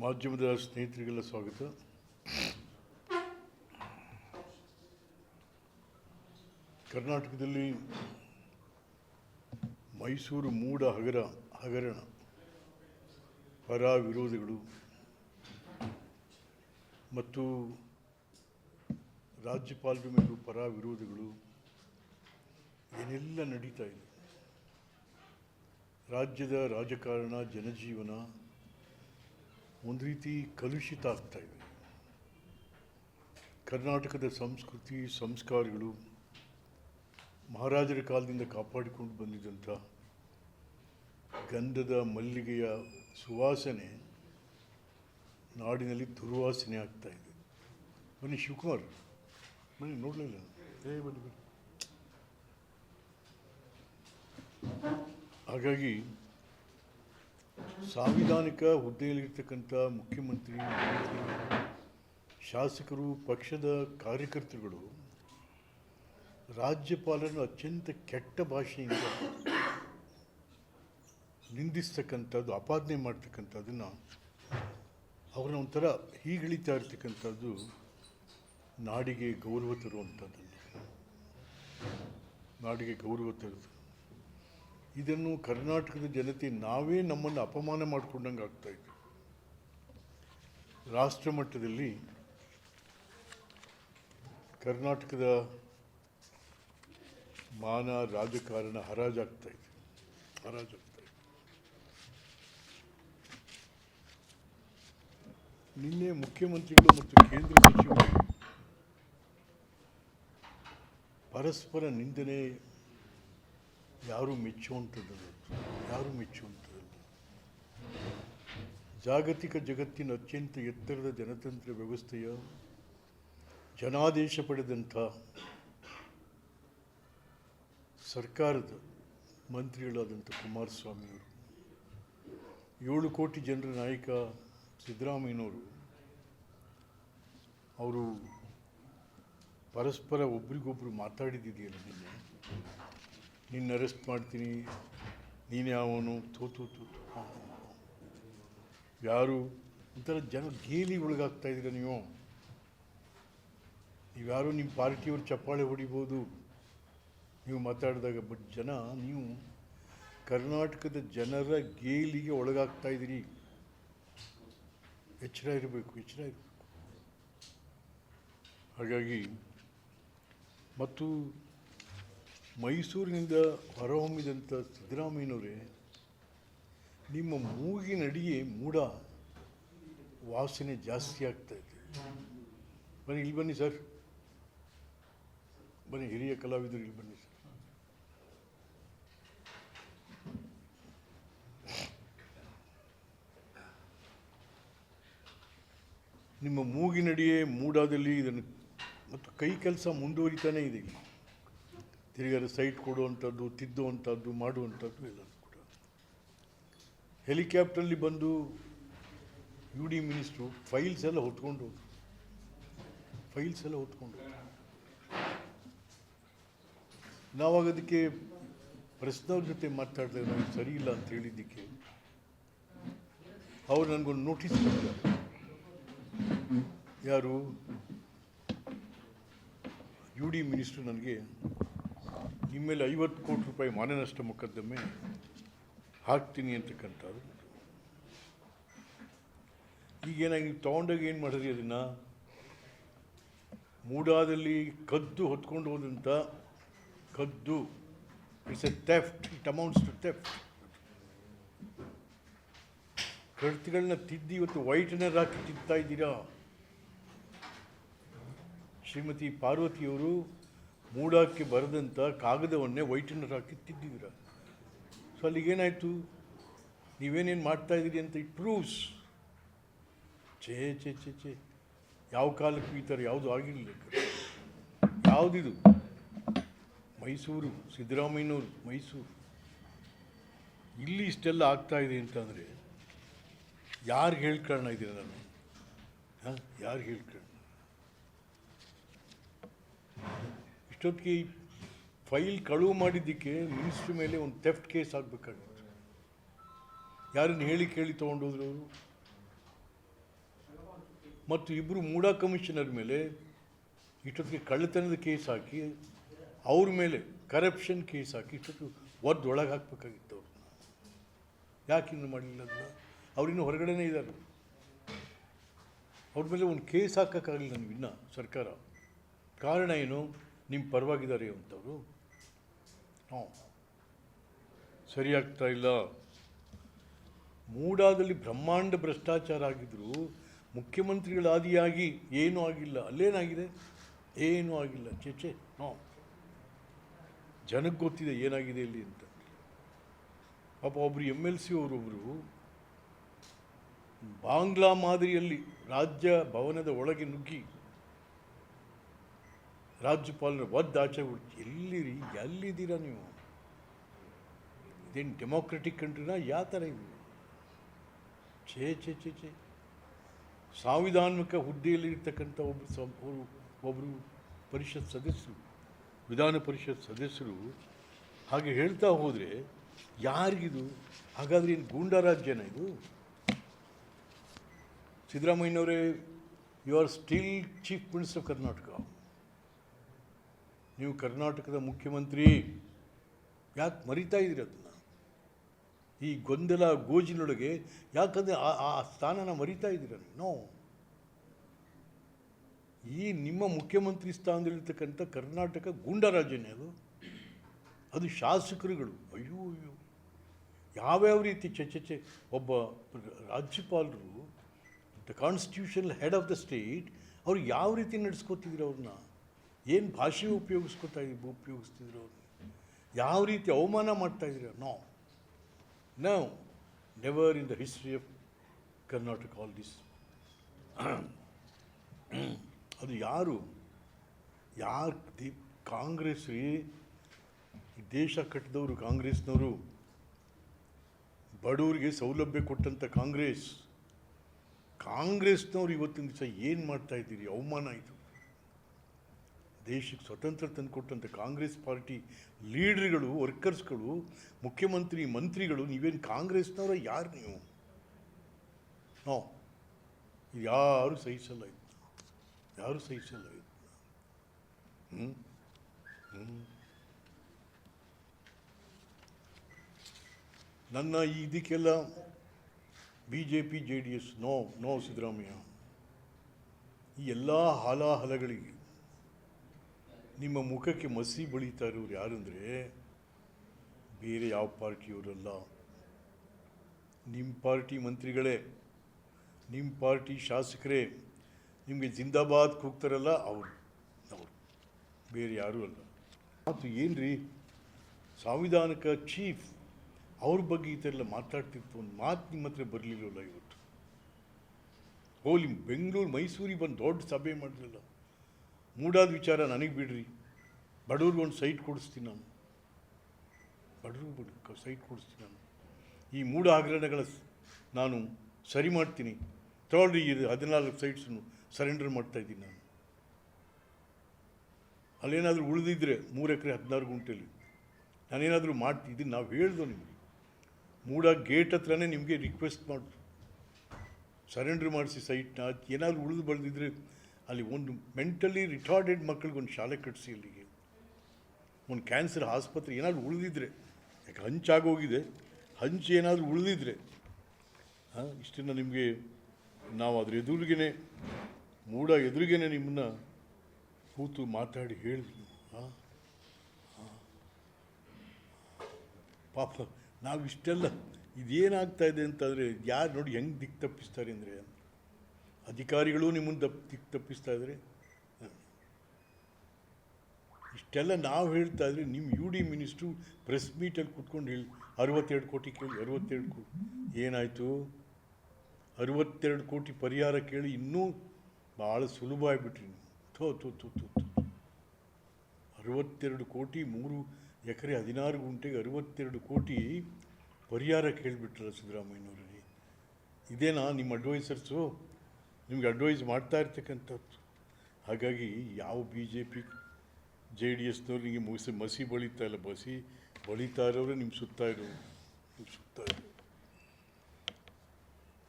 ಮಾಧ್ಯಮದ ಸ್ನೇಹಿತರಿಗೆಲ್ಲ ಸ್ವಾಗತ. ಕರ್ನಾಟಕದಲ್ಲಿ ಮೈಸೂರು ಮೂಡ ಹಗರ, ಹಗರಣ ಪರ ವಿರೋಧಿಗಳು ಮತ್ತು ರಾಜ್ಯಪಾಲರ ಮೇಲೂ ಪರ ವಿರೋಧಿಗಳು ಏನೆಲ್ಲ ನಡೀತಾ ಇದೆ? ರಾಜ್ಯದ ರಾಜಕಾರಣ, ಜನಜೀವನ ಒಂದು ರೀತಿ ಕಲುಷಿತ ಆಗ್ತಾ ಇದೆ. ಕರ್ನಾಟಕದ ಸಂಸ್ಕೃತಿ, ಸಂಸ್ಕಾರಗಳು ಮಹಾರಾಜರ ಕಾಲದಿಂದ ಕಾಪಾಡಿಕೊಂಡು ಬಂದಿದ್ದಂಥ ಗಂಧದ ಮಲ್ಲಿಗೆಯ ಸುವಾಸನೆ ನಾಡಿನಲ್ಲಿ ದುರ್ವಾಸನೆ ಆಗ್ತಾ ಇದೆ. ಬನ್ನಿ ಶಿವಕುಮಾರ್, ಬನ್ನಿ ನೋಡಲಿಲ್ಲ ಏ, ಬನ್ನಿ ಬನ್ನಿ. ಹಾಗಾಗಿ ಸಾಂವಿಧಾನಿಕ ಹುದ್ದೆಯಲ್ಲಿರ್ತಕ್ಕಂಥ ಮುಖ್ಯಮಂತ್ರಿ, ಮಂತ್ರಿ, ಶಾಸಕರು, ಪಕ್ಷದ ಕಾರ್ಯಕರ್ತರುಗಳು ರಾಜ್ಯಪಾಲರನ್ನು ಅತ್ಯಂತ ಕೆಟ್ಟ ಭಾಷೆಯಿಂದ ನಿಂದಿಸ್ತಕ್ಕಂಥದ್ದು ಅಪಾದನೆ ಮಾಡ್ತಕ್ಕಂಥದ್ದನ್ನು ಅವ್ರನ್ನ ಒಂಥರ ಹೀಗಿಳಿತಾ ಇರ್ತಕ್ಕಂಥದ್ದು ನಾಡಿಗೆ ಗೌರವ ತರುವಂಥದ್ದನ್ನು. ನಾಡಿಗೆ ಗೌರವ ತರೋದು ಇದನ್ನು ಕರ್ನಾಟಕದ ಜನತೆ ನಾವೇ ನಮ್ಮನ್ನು ಅಪಮಾನ ಮಾಡಿಕೊಂಡಂಗೆ ಆಗ್ತಾಯಿತ್ತು ರಾಷ್ಟ್ರ ಮಟ್ಟದಲ್ಲಿ ಕರ್ನಾಟಕದ ಮಾನ ರಾಜಕಾರಣ ಹರಾಜಾಗ್ತಾ ಹರಾಜಾಗ್ತಾಯಿದೆ ಹರಾಜಾಗ್ತಾ ನಿನ್ನೆ ಮುಖ್ಯಮಂತ್ರಿಗಳು ಮತ್ತು ಕೇಂದ್ರ ಸಚಿವರು ಪರಸ್ಪರ ನಿಂದನೆ ಯಾರು ಮೆಚ್ಚುವಂಥದ್ದಲ್ಲ ಯಾರು ಮೆಚ್ಚುವಂಥದ್ದಲ್ಲ ಜಾಗತಿಕ ಜಗತ್ತಿನ ಅತ್ಯಂತ ಎತ್ತರದ ಜನತಂತ್ರ ವ್ಯವಸ್ಥೆಯ ಜನಾದೇಶ ಪಡೆದಂಥ ಸರ್ಕಾರದ ಮಂತ್ರಿಗಳಾದಂಥ ಕುಮಾರಸ್ವಾಮಿಯವರು, ಏಳು ಕೋಟಿ ಜನರ ನಾಯಕ ಸಿದ್ದರಾಮಯ್ಯನವರು, ಅವರು ಪರಸ್ಪರ ಒಬ್ರಿಗೊಬ್ರು ಮಾತಾಡಿದ್ದಿದೆಯಲ್ಲ ನಿನ್ನೆ? ನಿನ್ನ ಅರೆಸ್ಟ್ ಮಾಡ್ತೀನಿ. ನೀನು ಯಾವನು ತೋತು ತೋತು ಯಾರು? ಒಂಥರ ಜನ ಗೇಲಿ ಒಳಗಾಗ್ತಾ ಇದ್ದೀರ ನೀವು? ನೀವ್ಯಾರು ನಿಮ್ಮ ಪಾರ್ಟಿಯವ್ರು ಚಪ್ಪಾಳೆ ಹೊಡಿಬೋದು? ನೀವು ಮಾತಾಡಿದಾಗ ಬಟ್ ಜನ, ನೀವು ಕರ್ನಾಟಕದ ಜನರ ಗೇಲಿಗೆ ಒಳಗಾಗ್ತಾ ಇದ್ದೀರಿ. ಎಚ್ಚರ ಇರಬೇಕು ಎಚ್ಚರ ಇರಬೇಕು. ಹಾಗಾಗಿ, ಮತ್ತು ಮೈಸೂರಿನಿಂದ ಹೊರಹೊಮ್ಮಿದಂಥ ಸಿದ್ದರಾಮಯ್ಯನವರೇ, ನಿಮ್ಮ ಮೂಗಿನಡಿಗೆ ಮೂಡ ವಾಸನೆ ಜಾಸ್ತಿ ಆಗ್ತಾ ಇದೆ. ಬನ್ನಿ, ಇಲ್ಲಿ ಬನ್ನಿ ಸರ್. ಬನ್ನಿ, ಹಿರಿಯ ಕಲಾವಿದರು, ಇಲ್ಲಿ ಬನ್ನಿ ಸರ್. ನಿಮ್ಮ ಮೂಗಿನಡಿಯೇ ಮೂಡಾದಲ್ಲಿ ಇದನ್ನು, ಮತ್ತು ಕೈ ಕೆಲಸ ಮುಂದುವರಿತಾನೇ ಇದೆ ಇಲ್ಲಿ. ತಿರುಗಾರ ಸೈಟ್ ಕೊಡುವಂಥದ್ದು, ತಿದ್ದುವಂಥದ್ದು, ಮಾಡುವಂಥದ್ದು ಎಲ್ಲ ಕೂಡ. ಹೆಲಿಕಾಪ್ಟ್ರಲ್ಲಿ ಬಂದು ಯು ಡಿ ಮಿನಿಸ್ಟ್ರು ಫೈಲ್ಸ್ ಎಲ್ಲ ಹೊತ್ಕೊಂಡು ಫೈಲ್ಸ್ ಎಲ್ಲ ಹೊತ್ಕೊಂಡು ನಾವಾಗ ಅದಕ್ಕೆ ಪ್ರೆಸ್ನವ್ರ ಜೊತೆ ಮಾತಾಡಿದ್ರೆ ನನಗೆ ಸರಿ ಇಲ್ಲ ಅಂತ ಹೇಳಿದ್ದಕ್ಕೆ ಅವ್ರು ನನಗೊಂದು ನೋಟಿಸ್ ಕೊಟ್ಟಿದ್ದಾರೆ ಯಾರು? ಯು ಡಿ ಮಿನಿಸ್ಟ್ರು ನನಗೆ ನಿಮ್ಮ ಮೇಲೆ ಐವತ್ತು ಕೋಟಿ ರೂಪಾಯಿ ಮಾನನಷ್ಟ ಮೊಕದ್ದಮೆ ಹಾಕ್ತೀನಿ ಅಂತಕ್ಕಂಥದ್ದು. ಈಗೇನಾಗಿ ನೀವು ತೊಗೊಂಡಾಗ ಏನು ಮಾಡಿದ್ರಿ ಅದನ್ನು? ಮೂಡಾದಲ್ಲಿ ಕದ್ದು ಹೊತ್ಕೊಂಡು ಹೋದಂಥ ಕದ್ದು. It's a theft it amounts to theft ಕಡ್ತಿಗಳನ್ನ ತಿದ್ದಿ ಇವತ್ತು ವೈಟ್ನರ್ ಹಾಕಿ ತಿಂತಾ ಇದ್ದೀರಾ? ಶ್ರೀಮತಿ ಪಾರ್ವತಿಯವರು ಮೂಡಕ್ಕೆ ಬರೆದಂಥ ಕಾಗದವನ್ನೇ ವೈಟ್ನರ್ ಹಾಕಿ ತಿದ್ದಿದ್ದೀರ ಸೊ ಅಲ್ಲಿಗೇನಾಯಿತು? ನೀವೇನೇನು ಮಾಡ್ತಾ ಇದ್ದೀರಿ ಅಂತ ಇಟ್ ಪ್ರೂವ್ಸ್. ಛೇ ಛೇ ಛೇ ಛೇ. ಯಾವ ಕಾಲಕ್ಕೂ ಈ ಥರ ಯಾವುದು ಆಗಿರಲಿಲ್ಲ ಯಾವುದಿದು? ಮೈಸೂರು, ಸಿದ್ದರಾಮಯ್ಯನವರು, ಮೈಸೂರು. ಇಲ್ಲಿ ಇಷ್ಟೆಲ್ಲ ಆಗ್ತಾ ಇದೆ ಅಂತಂದರೆ ಯಾರು ಹೇಳ್ಕೊಳ್ಳೋಣ ಇದ್ದೀರ ನಾನು? ಹಾಂ? ಯಾರು ಹೇಳ್ಕೊಳ್ಳೋಣ ಇಷ್ಟೊತ್ತಿಗೆ ಈ ಫೈಲ್ ಕಳುವು ಮಾಡಿದ್ದಕ್ಕೆ ಮಿನಿಸ್ಟ್ರಿ ಮೇಲೆ ಒಂದು ಥೆಫ್ಟ್ ಕೇಸ್ ಆಗಬೇಕಾಗಿತ್ತು. ಯಾರನ್ನು ಹೇಳಿ ಕೇಳಿ ತೊಗೊಂಡೋದ್ರು ಅವರು? ಮತ್ತು ಇಬ್ಬರು ಮೂಡಾ ಕಮಿಷನರ್ ಮೇಲೆ ಇಷ್ಟೊತ್ತಿಗೆ ಕಳ್ಳತನದ ಕೇಸ್ ಹಾಕಿ, ಅವ್ರ ಮೇಲೆ ಕರಪ್ಷನ್ ಕೇಸ್ ಹಾಕಿ ಇಷ್ಟೊತ್ತು ಒದ್ದು ಒಳಗೆ ಹಾಕ್ಬೇಕಾಗಿತ್ತು ಅವ್ರನ್ನ. ಯಾಕೆ ಇನ್ನು ಮಾಡಲಿಲ್ಲ ಅದನ್ನ? ಅವ್ರಿನ್ನೂ ಹೊರಗಡೆನೇ ಇದ್ದಾರೆ. ಅವ್ರ ಮೇಲೆ ಒಂದು ಕೇಸ್ ಹಾಕೋಕ್ಕಾಗಲಿಲ್ಲ ನನಗೆ ಇನ್ನೂ ಸರ್ಕಾರ. ಕಾರಣ ಏನು? ನಿಮ್ಮ ಪರವಾಗಿದ್ದಾರೆ ಅಂತವರು? ಹ್ಞೂ. ಸರಿಯಾಗ್ತಾ ಇಲ್ಲ. ಮೂಡಾದಲ್ಲಿ ಬ್ರಹ್ಮಾಂಡ ಭ್ರಷ್ಟಾಚಾರ ಆಗಿದ್ರು ಮುಖ್ಯಮಂತ್ರಿಗಳಾದಿಯಾಗಿ ಏನೂ ಆಗಿಲ್ಲ. ಅಲ್ಲೇನಾಗಿದೆ? ಏನೂ ಆಗಿಲ್ಲ. ಚೇಚೆ ನೋ ಜನಕ್ಕೆ ಗೊತ್ತಿದೆ ಏನಾಗಿದೆ ಇಲ್ಲಿ ಅಂತ. ಪಾಪ ಒಬ್ಬರು ಎಂ ಎಲ್ ಸಿ ಅವರೊಬ್ಬರು ಬಾಂಗ್ಲಾ ಮಾದರಿಯಲ್ಲಿ ರಾಜ್ಯ ಭವನದ ಒಳಗೆ ನುಗ್ಗಿ ರಾಜ್ಯಪಾಲನ ಒದ್ದು ಆಚೆ ಬಿಟ್ಟು ಎಲ್ಲಿರಿ ಎಲ್ಲಿದ್ದೀರಾ ನೀವು? ಇದೇನು ಡೆಮೋಕ್ರೆಟಿಕ್ ಕಂಟ್ರಿನ ಯಾವ ಥರ ಇದು? ಛೇ ಛೇ ಛೇ ಛೇ. ಸಾಂವಿಧಾನಿಕ ಹುದ್ದೆಯಲ್ಲಿ ಇರ್ತಕ್ಕಂಥ ಒಬ್ಬರು ಸ ಒಬ್ಬರು ಪರಿಷತ್ ಸದಸ್ಯರು, ವಿಧಾನ ಪರಿಷತ್ ಸದಸ್ಯರು ಹಾಗೆ ಹೇಳ್ತಾ ಹೋದರೆ ಯಾರಿಗಿದು? ಹಾಗಾದ್ರೆ ಏನು ಗೂಂಡಾ ರಾಜ್ಯನ ಇದು? ಸಿದ್ದರಾಮಯ್ಯನವರೇ you are still chief minister of Karnataka ನೀವು ಕರ್ನಾಟಕದ ಮುಖ್ಯಮಂತ್ರಿ, ಯಾಕೆ ಮರಿತಾ ಇದ್ದೀರಿ ಅದನ್ನು? ಈ ಗೊಂದಲ ಗೋಜಿನೊಳಗೆ ಯಾಕಂದರೆ ಆ ಆ ಸ್ಥಾನನ ಮರಿತಾ ಇದ್ದೀರ ನೋ ಈ ನಿಮ್ಮ ಮುಖ್ಯಮಂತ್ರಿ ಸ್ಥಾನದಲ್ಲಿರ್ತಕ್ಕಂಥ ಕರ್ನಾಟಕ ಗೂಂಡರಾಜನೇ ಅದು. ಅದು ಶಾಸಕರುಗಳು. ಅಯ್ಯೋ ಅಯ್ಯೋ. ಯಾವ್ಯಾವ ರೀತಿ ಚೆ ಒಬ್ಬ ರಾಜ್ಯಪಾಲರು the constitutional head of the state ಅವ್ರು ಯಾವ ರೀತಿ ನಡೆಸ್ಕೋತಿದ್ರು ಅವ್ರನ್ನ? ಏನು ಭಾಷೆ ಉಪಯೋಗಿಸ್ಕೊತಾ ಉಪಯೋಗಿಸ್ತಿದ್ರು ಯಾವ ರೀತಿ ಅವಮಾನ ಮಾಡ್ತಾ ಇದ್ರು? No no never in the history of Karnataka all this ಅದು ಯಾರು? ಯಾರು ದಿ ಕಾಂಗ್ರೆಸ್ ರೀ? ದೇಶ ಕಟ್ಟಿದವರು ಕಾಂಗ್ರೆಸ್ನವರು. ಬಡವರಿಗೆ ಸೌಲಭ್ಯ ಕೊಟ್ಟಂಥ ಕಾಂಗ್ರೆಸ್. ಕಾಂಗ್ರೆಸ್ನವ್ರು ಇವತ್ತಿನ ದಿವಸ ಏನು ಮಾಡ್ತಾ ಇದ್ದೀರಿ? ಅವಮಾನ ಇದು ದೇಶಕ್ಕೆ ಸ್ವತಂತ್ರ ತಂದುಕೊಟ್ಟಂಥ ಕಾಂಗ್ರೆಸ್ ಪಾರ್ಟಿ ಲೀಡ್ರ್ಗಳು, ವರ್ಕರ್ಸ್ಗಳು, ಮುಖ್ಯಮಂತ್ರಿ, ಮಂತ್ರಿಗಳು, ನೀವೇನು ಕಾಂಗ್ರೆಸ್ನವರ ಯಾರು ನೀವು? ನೋ. ಯಾರು ಸಹಿಸಲ್ಲ ಇದು. ಯಾರು ಸಹಿಸಲ್ಲ ಇದು. ಹ್ಞೂ ಹ್ಞೂ ನನ್ನ ಇದಕ್ಕೆಲ್ಲ B J P J D S, no no Siddaramaiah. ಈ ಎಲ್ಲ ಹಾಲಾಹಲಗಳಿಗೆ ನಿಮ್ಮ ಮುಖಕ್ಕೆ ಮಸಿ ಬಳಿತಾ ಇರೋರು ಅಂದರೆ ಬೇರೆ ಯಾವ ಪಾರ್ಟಿಯವರಲ್ಲ. ನಿಮ್ಮ ಪಾರ್ಟಿ ಮಂತ್ರಿಗಳೇ ನಿಮ್ಮ ಪಾರ್ಟಿ ಶಾಸಕರೇ, ನಿಮಗೆ ಜಿಂದಾಬಾದ್ ಕೂಗ್ತಾರಲ್ಲ ಅವರು ಅವರು. ಬೇರೆ ಯಾರೂ ಅಲ್ಲ. ಮತ್ತು ಏನು ರೀ ಸಾಂವಿಧಾನಿಕ ಚೀಫ್ ಅವ್ರ ಬಗ್ಗೆ ಈ ಥರ ಎಲ್ಲ ಮಾತಾಡ್ತಿತ್ತು ಒಂದು ಮಾತು ನಿಮ್ಮ ಹತ್ರ ಬರಲಿಲ್ಲ ಇವತ್ತು? ಹೋಲಿ ಬೆಂಗಳೂರು ಮೈಸೂರಿಗೆ ಬಂದು ದೊಡ್ಡ ಸಭೆ ಮಾಡಲಿಲ್ಲ ಮೂಡಾದ ವಿಚಾರ ನನಗೆ ಬಿಡ್ರಿ. ಬಡವ್ರಿಗೆ ಒಂದು ಸೈಟ್ ಕೊಡಿಸ್ತೀನಿ ನಾನು. ಬಡವ್ರಿಗೆ ಬಿಡು ಸೈಟ್ ಕೊಡಿಸ್ತೀನಿ ನಾನು. ಈ ಮೂಢ ಹಗರಣಗಳ ನಾನು ಸರಿ ಮಾಡ್ತೀನಿ. ತಗೊಳ್ಳಿ ಇದು ಹದಿನಾಲ್ಕು ಸೈಟ್ಸನ್ನು ಸರೆಂಡರ್ ಮಾಡ್ತಾ ಇದ್ದೀನಿ ನಾನು. ಅಲ್ಲೇನಾದರೂ ಉಳಿದಿದ್ರೆ ಮೂರು ಎಕರೆ ಹದಿನಾರು ಗುಂಟೆಯಲ್ಲಿ ನಾನೇನಾದರೂ ಮಾಡ್ತಿದ್ದೀನಿ ನಾವು ಹೇಳ್ದೋ ನಿಮಗೆ. ಮೂಡ ಗೇಟ್ ಹತ್ರನೇ ನಿಮಗೆ ರಿಕ್ವೆಸ್ಟ್ ಮಾಡಿದ್ರು ಸರೆಂಡ್ರ್ ಮಾಡಿಸಿ ಸೈಟ್ನ. ಏನಾದರೂ ಉಳಿದು ಬೆಳೆದಿದ್ರೆ ಅಲ್ಲಿ ಒಂದು ಮೆಂಟಲಿ ರಿಟಾರ್ಡೆಡ್ ಮಕ್ಕಳಿಗೆ ಒಂದು ಶಾಲೆ ಕಟ್ಟಿಸಿ ಅಲ್ಲಿಗೆ. ಒಂದು ಕ್ಯಾನ್ಸರ್ ಆಸ್ಪತ್ರೆ ಏನಾದರೂ ಉಳಿದಿದ್ರೆ, ಯಾಕೆ ಹಂಚಾಗೋಗಿದೆ ಹಂಚು ಏನಾದರೂ ಉಳಿದಿದ್ರೆ ಹಾಂ ಇಷ್ಟನ್ನು ನಿಮಗೆ ನಾವು ಅದ್ರ ಎದುರಿಗೇ ಮೂಡ ಎದುರಿಗೇ ನಿಮ್ಮನ್ನ ಕೂತು ಮಾತಾಡಿ ಹೇಳಿದ್ವಿ ಹಾಂ ಪಾಪ ನಾವು ಇಷ್ಟೆಲ್ಲ ಇದೇನಾಗ್ತಾ ಇದೆ ಅಂತಂದರೆ, ಯಾರು ನೋಡಿ ಹೆಂಗೆ ದಿಕ್ಕು ತಪ್ಪಿಸ್ತಾರೆ ಅಂದರೆ. ಅಧಿಕಾರಿಗಳು ನಿಮ್ಮನ್ನು ದಿಕ್ಕು ತಪ್ಪಿಸ್ತಾ ಇದ್ದಾರೆ. ಇಷ್ಟೆಲ್ಲ ನಾವು ಹೇಳ್ತಾ ಇದ್ರೆ ನಿಮ್ಮ ಯು ಡಿ ಮಿನಿಸ್ಟ್ರು ಪ್ರೆಸ್ ಮೀಟಲ್ಲಿ ಕುತ್ಕೊಂಡು ಹೇಳಿ, ಅರವತ್ತೆರಡು ಕೋಟಿ ಕೇಳಿ, ಅರವತ್ತೆರಡು ಕೋಟಿ ಏನಾಯಿತು? ಅರವತ್ತೆರಡು ಕೋಟಿ ಪರಿಹಾರ ಕೇಳಿ ಇನ್ನೂ ಭಾಳ ಸುಲಭ ಆಗಿಬಿಟ್ರಿ ಥೋ ಥೋ ಥೋ ಥೋ ಅರವತ್ತೆರಡು ಕೋಟಿ ಮೂರು ಎಕರೆ ಹದಿನಾರು ಗುಂಟೆಗೆ ಅರವತ್ತೆರಡು ಕೋಟಿ ಪರಿಹಾರ ಕೇಳಿಬಿಟ್ರಲ್ಲ ಸಿದ್ದರಾಮಯ್ಯನವರಲ್ಲಿ. ಇದೇನಾ ನಿಮ್ಮ ಅಡ್ವೈಸರ್ಸು ನಿಮ್ಗೆ ಅಡ್ವೈಸ್ ಮಾಡ್ತಾ ಇರ್ತಕ್ಕಂಥದ್ದು. ಹಾಗಾಗಿ ಯಾವ B J P J D ಎಸ್ನವ್ರು ನಿಮಗೆ ಮುಗಿಸಿ ಮಸಿ ಬಳಿತಾ ಇಲ್ಲ. ಬಸಿ ಬಳಿತಾ ಇರೋರು ನಿಮ್ಮ ಸುತ್ತ ಇರೋರು ನಿಮ್ಮ ಸುತ್ತ ಇರು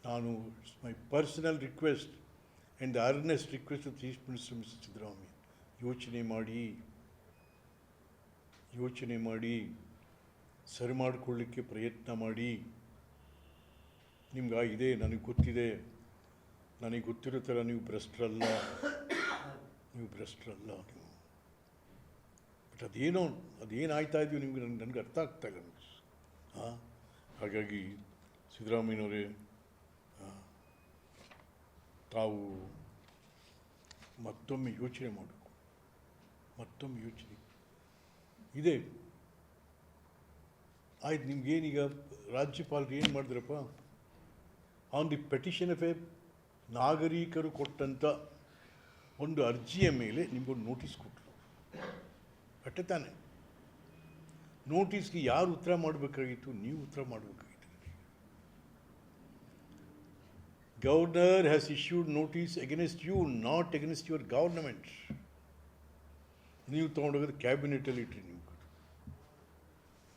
ನಾನು my personal request and earnest request of chief minister mister Siddaramaiah ಯೋಚನೆ ಮಾಡಿ ಯೋಚನೆ ಮಾಡಿ, ಸರಿ ಮಾಡಿಕೊಳ್ಳಿಕ್ಕೆ ಪ್ರಯತ್ನ ಮಾಡಿ. ನಿಮ್ಗೆ ಆಗಿದೆ ನನಗೆ ಗೊತ್ತಿದೆ. ನನಗೆ ಗೊತ್ತಿರೋ ನೀವು ಭ್ರಷ್ಟರಲ್ಲ. ನೀವು ಭ್ರಷ್ಟರಲ್ಲ ನೀವು. ಬಟ್ ಅದೇನೋ ಆಯ್ತಾ ಇದೆಯೋ ನಿಮಗೆ ನನಗೆ ನನಗೆ ಅರ್ಥ ಆಗ್ತಾ ಇಲ್ಲ ಹಾಂ ಹಾಗಾಗಿ ಸಿದ್ದರಾಮಯ್ಯನವರೇ ತಾವು ಮತ್ತೊಮ್ಮೆ ಯೋಚನೆ ಮಾಡಬೇಕು. ಮತ್ತೊಮ್ಮೆ ಯೋಚನೆ. ಇದೆ. ಆಯ್ತು, ನಿಮ್ಗೇನೀಗ ರಾಜ್ಯಪಾಲರು ಏನು ಮಾಡಿದ್ರಪ್ಪ? On the petition of a ನಾಗರಿಕರು ಕೊಟ್ಟಂಥ ಒಂದು ಅರ್ಜಿಯ ಮೇಲೆ ನಿಮಗೊಂದು ನೋಟಿಸ್ ಕೊಟ್ಟರು ಅಟ್ಟೆ ತಾನೆ. ನೋಟಿಸ್ಗೆ ಯಾರು ಉತ್ತರ ಮಾಡಬೇಕಾಗಿತ್ತು? ನೀವು ಉತ್ತರ ಮಾಡಬೇಕಾಗಿತ್ತು governor has issued notice against you not against your government ನೀವು ತೊಗೊಂಡೋಗೋದು ಕ್ಯಾಬಿನೆಟಲ್ಲಿ ಇಟ್ರಿ ನೀವು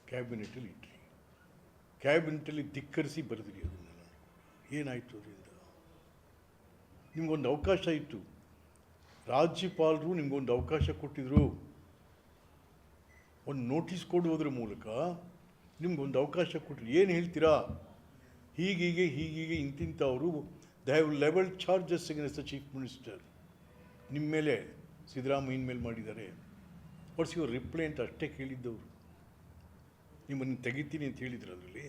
ಕ್ಯಾಬಿನೆಟಲ್ಲಿ ಇಟ್ರಿ. ಕ್ಯಾಬಿನೆಟಲ್ಲಿ ಧಿಕ್ಕರಿಸಿ ಬರೆದ್ರಿ ಅದನ್ನೆಲ್ಲ. ಏನಾಯಿತು ಅದರಿಂದ ನಿಮ್ಗೊಂದು ಅವಕಾಶ ಇತ್ತು. ರಾಜ್ಯಪಾಲರು ನಿಮಗೊಂದು ಅವಕಾಶ ಕೊಟ್ಟಿದ್ರು. ಒಂದು ನೋಟಿಸ್ ಕೊಡುವುದ್ರ ಮೂಲಕ ನಿಮಗೊಂದು ಅವಕಾಶ ಕೊಟ್ಟರು ಏನು ಹೇಳ್ತೀರಾ? ಹೀಗೀಗೆ ಹೀಗೀಗೆ ಇಂತಿಂಥವರು they have level charges against the chief minister ನಿಮ್ಮ ಮೇಲೆ ಸಿದ್ದರಾಮಯ್ಯನ ಮೇಲೆ ಮಾಡಿದ್ದಾರೆ. ವಾಟ್ಸ್ ಯುವರ್ ರಿಪ್ಲೈ ಅಂತ ಅಷ್ಟೇ ಕೇಳಿದ್ದವರು. ನಿಮ್ಮನ್ನು ತೆಗಿತೀನಿ ಅಂತ ಹೇಳಿದ್ರು ಅದರಲ್ಲಿ?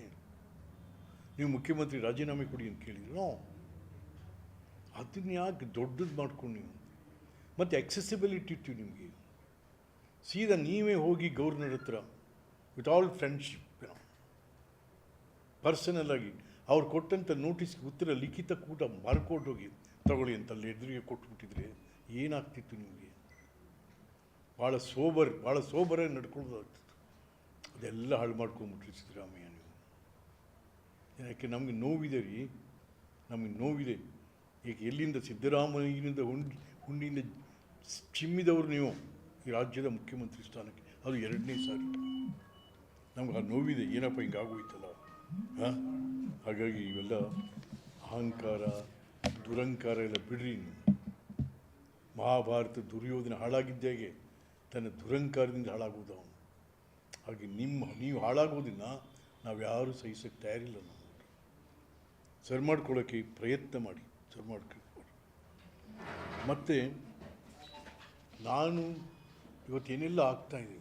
ನೀವು ಮುಖ್ಯಮಂತ್ರಿ ರಾಜೀನಾಮೆ ಕೊಡಿ ಅಂತ ಕೇಳಿದ್ರು ಅದನ್ನ ಯಾಕೆ ದೊಡ್ಡದು ಮಾಡ್ಕೊಂಡು ನೀವು. ಮತ್ತು ಅಕ್ಸೆಸಿಬಿಲಿಟಿ ಇತ್ತು ನಿಮಗೆ. ಸೀದಾ ನೀವೇ ಹೋಗಿ ಗೌರ್ನರ್ ಹತ್ರ ವಿತ್ ಆಲ್ ಫ್ರೆಂಡ್ಶಿಪ್ ಪರ್ಸನಲ್ ಆಗಿ ಅವ್ರು ಕೊಟ್ಟಂಥ ನೋಟಿಸ್ಗೆ ಉತ್ತರ ಲಿಖಿತ ಕೂಟ ಮಾರ್ಕೊಂಡು ಹೋಗಿ ತಗೊಳ್ಳಿ ಅಂತ ಅಲ್ಲಿ ಎದುರಿಗೆ ಕೊಟ್ಬಿಟ್ಟಿದ್ರೆ ಏನಾಗ್ತಿತ್ತು ನಿಮಗೆ? ಭಾಳ ಸೋಬರ್ ಭಾಳ ಸೋಬರಾಗಿ ನಡ್ಕೊಳ್ಬೋದಾಗ್ತಿತ್ತು ಅದೆಲ್ಲ ಹಾಳು ಮಾಡ್ಕೊಂಬಿಟ್ರಿ ಸಿದ್ದರಾಮಯ್ಯ ನೀವು. ಯಾಕೆ ನಮಗೆ ನೋವಿದೆ ರೀ? ನಮಗೆ ನೋವಿದೆ. ಈಗ ಎಲ್ಲಿಂದ ಸಿದ್ದರಾಮಯ್ಯನಿಂದ ಹುಂಡಿ, ಹುಂಡಿಯಿಂದ ಚಿಮ್ಮಿದವರು ನೀವು ಈ ರಾಜ್ಯದ ಮುಖ್ಯಮಂತ್ರಿ ಸ್ಥಾನಕ್ಕೆ, ಅದು ಎರಡನೇ ಸಾರಿ. ನಮ್ಗೆ ಆ ನೋವಿದೆ, ಏನಪ್ಪ ಹಿಂಗಾಗೋಯ್ತಲ್ಲ ಹಾಂ? ಹಾಗಾಗಿ ಇವೆಲ್ಲ ಅಹಂಕಾರ, ದುರಂಕಾರ ಎಲ್ಲ ಬಿಡ್ರಿ ನೀವು. ಮಹಾಭಾರತ ದುರ್ಯೋಧನ ಹಾಳಾಗಿದ್ದಾಗೆ ತನ್ನ ದುರಂಕಾರದಿಂದ ಹಾಳಾಗೋದು ಅವನು. ಹಾಗೆ ನಿಮ್ಮ, ನೀವು ಹಾಳಾಗೋದಿಲ್ಲ ನಾವು ಯಾರೂ ಸಹಿಸೋಕ್ಕೆ ತಯಾರಿಲ್ಲ ನಾವು ಸರಿ ಮಾಡ್ಕೊಳ್ಳೋಕ್ಕೆ ಪ್ರಯತ್ನ ಮಾಡಿ. ಸರಿ ಮತ್ತು ನಾನು ಇವತ್ತೇನೆಲ್ಲ ಆಗ್ತಾ ಇದೆ?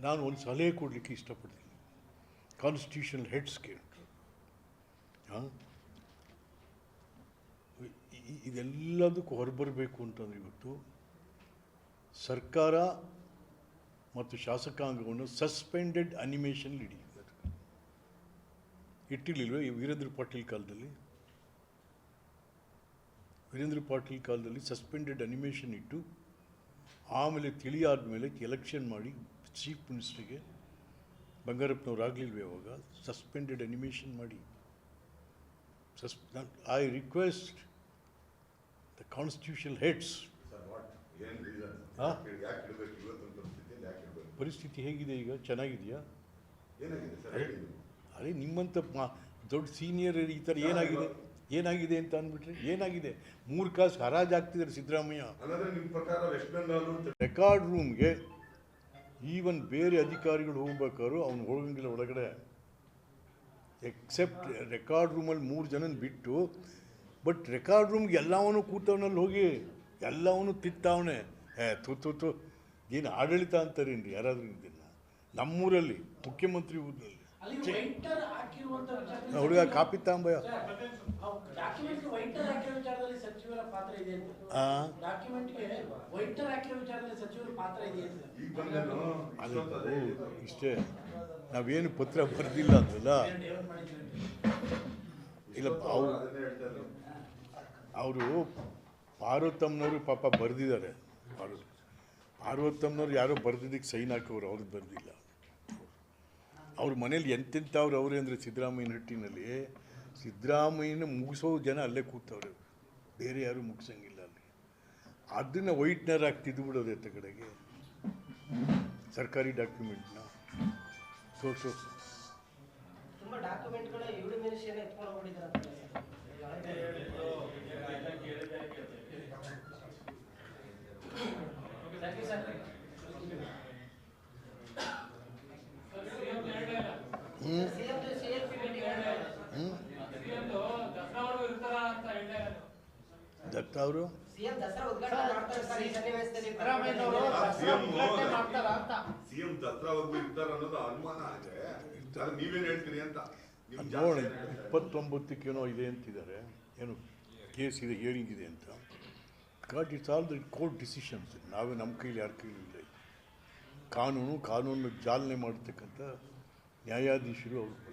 ನಾನು ಒಂದು ಸಲಹೆ ಕೊಡಲಿಕ್ಕೆ ಇಷ್ಟಪಡ್ತೀನಿ. ಕಾನ್ಸ್ಟಿಟ್ಯೂಷನಲ್ ಕೇಳ್ತಾರೆ ಹಾಂ? ಇದೆಲ್ಲದಕ್ಕೂ ಹೊರಬರಬೇಕು ಅಂತಂದ್ರೆ ಇವತ್ತು ಸರ್ಕಾರ ಮತ್ತು ಶಾಸಕಾಂಗವನ್ನು ಸಸ್ಪೆಂಡೆಡ್ ಅನಿಮೇಷನ್ ಇಡಿ ಇಟ್ಟಿರಲಿಲ್ವೇ ಈ ವೀರೇಂದ್ರ ಪಾಟೀಲ್ ಕಾಲದಲ್ಲಿ? ವೀರೇಂದ್ರ ಪಾಟೀಲ್ ಕಾಲದಲ್ಲಿ ಸಸ್ಪೆಂಡೆಡ್ ಅನಿಮೇಷನ್ ಇಟ್ಟು ಆಮೇಲೆ ತಿಳಿಯಾದ ಮೇಲೆ ಎಲೆಕ್ಷನ್ ಮಾಡಿ ಚೀಫ್ ಮಿನಿಸ್ಟ್ರಿಗೆ ಬಂಗಾರಪ್ಪನವ್ರು ಆಗಲಿಲ್ವೇ ಅವಾಗ? ಸಸ್ಪೆಂಡೆಡ್ ಅನಿಮೇಷನ್ ಮಾಡಿ. ಸಸ್ I request the constitution heads ಪರಿಸ್ಥಿತಿ ಹೇಗಿದೆ ಈಗ? ಚೆನ್ನಾಗಿದೆಯಾ. ಅದೇ ನಿಮ್ಮಂಥ ಮಾ- ದೊಡ್ಡ ಸೀನಿಯರ್ ಈ ಥರ ಏನಾಗಿದೆ? ಏನಾಗಿದೆ ಅಂತ ಅಂದ್ಬಿಟ್ರೆ ಏನಾಗಿದೆ? ಮೂರು ಕಾಸು ಹರಾಜು ಆಗ್ತಿದ್ದಾರೆ ಸಿದ್ದರಾಮಯ್ಯ. ರೆಕಾರ್ಡ್ ರೂಮ್ಗೆ ಈವನ್ ಬೇರೆ ಅಧಿಕಾರಿಗಳು ಹೋಗ್ಬೇಕಾದ್ರು ಅವ್ನು ಹೋಗಂಗಿಲ್ಲ ಒಳಗಡೆ. ಎಕ್ಸೆಪ್ಟ್ ರೆಕಾರ್ಡ್ ರೂಮಲ್ಲಿ ಮೂರು ಜನನ ಬಿಟ್ಟು ಬಟ್ ರೆಕಾರ್ಡ್ ರೂಮ್ಗೆ ಎಲ್ಲವನು ಕೂತವನಲ್ಲಿ ಹೋಗಿ ಎಲ್ಲವನು ತಿತ್ತವನೆ. ಏ ತು ಏನು ಆಡಳಿತ ಅಂತಾರೇನ್ರಿ? ಯಾರಾದರೂ ಇದನ್ನು ನಮ್ಮೂರಲ್ಲಿ ಮುಖ್ಯಮಂತ್ರಿ ಊರಿನಲ್ಲಿ ಅಲ್ಲಿ ವೈಟರ್ ಹಾಕಿರುವಂತ ವಿಚಾರದಲ್ಲಿ ಹುಡುಗ ಕಾಪಿ ತಾಂಬಯ್ಯ ಡಾಕ್ಯುಮೆಂಟ್ ವೈಟರ್ ಹಾಕಿರೋ ವಿಚಾರದಲ್ಲಿ ಸಚಿವರ ಪಾತ್ರ ಇದೆ ಅಂತ. ಆ? ಡಾಕ್ಯುಮೆಂಟ್ಗೆ ವೈಟರ್ ಹಾಕಿರೋ ವಿಚಾರದಲ್ಲಿ ಸಚಿವರ ಪಾತ್ರ ಇದೆ ಅಂತ. ಈಗ ಬಂದೇನು ಅದು ಇಷ್ಟೊತ್ತದೇ ಇಷ್ಟೇ. ನಾವೇನು ಪತ್ರ ಬರೆದಿಲ್ಲ ಅಂದ್ರಲ್ಲ? ಇಲ್ಲ ಅವ್ರು ಅವ್ರು ಪಾರ್ವತಮ್ಮನವರು ಪಾಪ ಬರೆದಿದ್ದಾರೆ. ಪಾರ್ವ- ಪಾರ್ವತಮ್ಮನವ್ರು ಯಾರೋ ಬರೆದಿದ್ದಕ್ಕೆ ಸೈನ್ ಹಾಕೋರು ಅವ್ರದ್ದು ಬರೆದಿಲ್ಲ. ಅವ್ರ ಮನೇಲಿ ಎಂತೆಂಥವ್ರು ಅವರೇ ಅಂದರೆ ಸಿದ್ದರಾಮಯ್ಯನ ಹಟ್ಟಿನಲ್ಲಿ ಸಿದ್ದರಾಮಯ್ಯನ ಮುಗಿಸೋ ಜನ ಅಲ್ಲೇ ಕೂತವ್ರೆ. ಬೇರೆ ಯಾರು ಮುಗಿಸಂಗಿಲ್ಲ ಅಲ್ಲಿ. ಅದನ್ನು ವೈಟ್ನರ್ ಆಗಿ ತಿದ್ದುಬಿಡೋದು ಎತ್ತ ಕಡೆಗೆ. ಸರ್ಕಾರಿ ಡಾಕ್ಯುಮೆಂಟ್ನ. ತೋರಿಸೋ. Thank. ದತ್ತ ಅವರು? ಸಿಎಂ ಅವರು ಅನ್ನೋದು ಅನುಮಾನ ಅಂತ? ಇಪ್ಪತ್ತೊಂಬತ್ತಕ್ಕೇನೋ ಇದೆ ಅಂತಿದ್ದಾರೆ. ಏನು ಕೇಸ್ ಇದೆ ಹಿಯರಿಂಗ್ ಇದೆ ಅಂತ. Got it's all the court decisions ನಾವೇ ನಮ್ಮ ಕೈಲಿ ಯಾರ ಕೈಲಿ ಇಲ್ಲ. ಕಾನೂನು ಕಾನೂನು ಜಾಲನೆ ಮಾಡತಕ್ಕಂಥ ನ್ಯಾಯಾಧೀಶರು ಅವರು